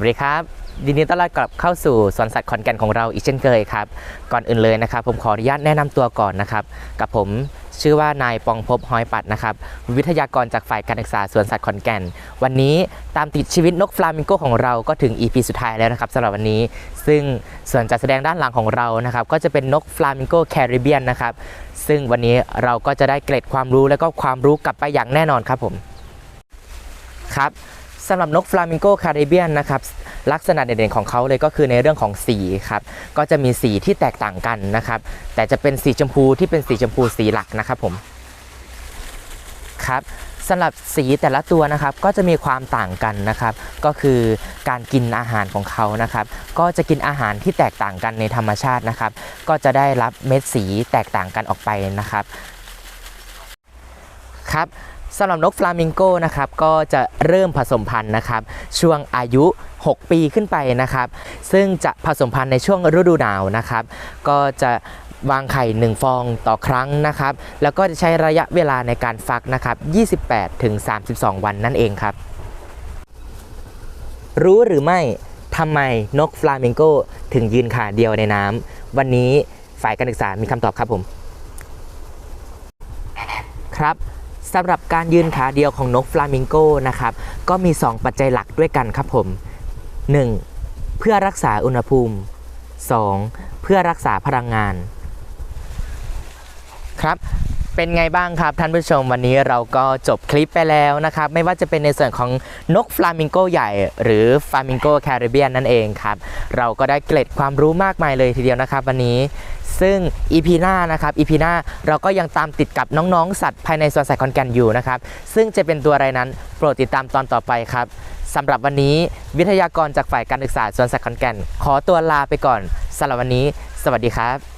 วัสดีครับยินดีต้อนรับกลับเข้าสู่สวนสัตว์ขอนแก่นของเราอีกเช่นเคยครับก่อนอื่นเลยนะครับ ผมขออนุญาตแนะนำตัวก่อนนะครับ กับผมชื่อว่านายปองภพบหอยปัดนะครับ วิทยากรจากฝ่ายการศึกษาสวนสัตว์ขอนแก่น วันนี้ตามติดชีวิตนกฟลามิงโกของเราก็ถึง EP สุดท้ายแล้วนะครับสำหรับวันนี้ ซึ่งส่วนจัดแสดงด้านหลังของเรานะครับ ก็จะเป็นนกฟลามิงโกแคริบเบียนนะครับ ซึ่งวันนี้เราก็จะได้เกร็ดความรู้และก็ความรู้กลับไปอย่างแน่นอนครับผมครับ สำหรับนกฟลามิงโกคาริเบียนนะครับลักษณะเด่นๆของเขาเลยก็คือในเรื่องของสีครับก็จะมีสีที่แตกต่างกันนะครับ แต่จะเป็นสีชมพูที่เป็นสีชมพูสีหลักนะครับผมครับสำหรับสีแต่ละตัวนะครับก็จะมีความต่างกันนะครับ ก็คือการกินอาหารของเขานะครับ ก็จะกินอาหารที่แตกต่างกันในธรรมชาตินะครับ ก็จะได้รับเม็ดสีแตกต่างกันออกไปนะครับ ครับสำหรับนกฟลามิงโกนะครับก็จะเริ่มผสมพันธุ์นะครับ ช่วงอายุ 6 ปีขึ้นไปนะครับ ซึ่งจะผสมพันธุ์ในช่วงฤดูหนาวนะครับ ก็จะวางไข่ 1 ฟองต่อครั้งนะครับ แล้วก็จะใช้ระยะเวลาในการฟักนะครับ 28ถึง32 วันนั่นเองครับ รู้หรือไม่ทำไมนกฟลามิงโกถึงยืนขาเดียวในน้ำวันนี้ฝ่ายการศึกษามีคำตอบครับผม ครับ สำหรับการยืนขาเดียวของนกฟลามิงโกนะครับ ก็มี 2 ปัจจัยหลักด้วยกันครับผม 1. เพื่อรักษาอุณหภูมิ 2. เพื่อรักษาพลังงาน ครับ เป็นไงบ้างครับท่านผู้ชมวันนี้เราก็จบคลิปไปแล้วนะครับ ไม่ว่าจะเป็นในส่วนของนกฟลามิงโกใหญ่หรือฟลามิงโกแคริบเบียนนั่นเองครับเราก็ได้เกร็ดความรู้มากมายเลยทีเดียวนะครับ วันนี้ซึ่ง EP หน้านะครับ EP หน้าเราก็ยังตามติดกับน้องๆ สัตว์ภายในสวนสัตว์ขอนแก่นอยู่นะครับ ซึ่งจะเป็นตัวอะไรนั้นโปรดติดตามตอนต่อไปครับสำหรับวันนี้วิทยากรจากฝ่ายการศึกษาสวนสัตว์ขอนแก่น ขอตัวลาไปก่อนสำหรับวันนี้ สวัสดีครับ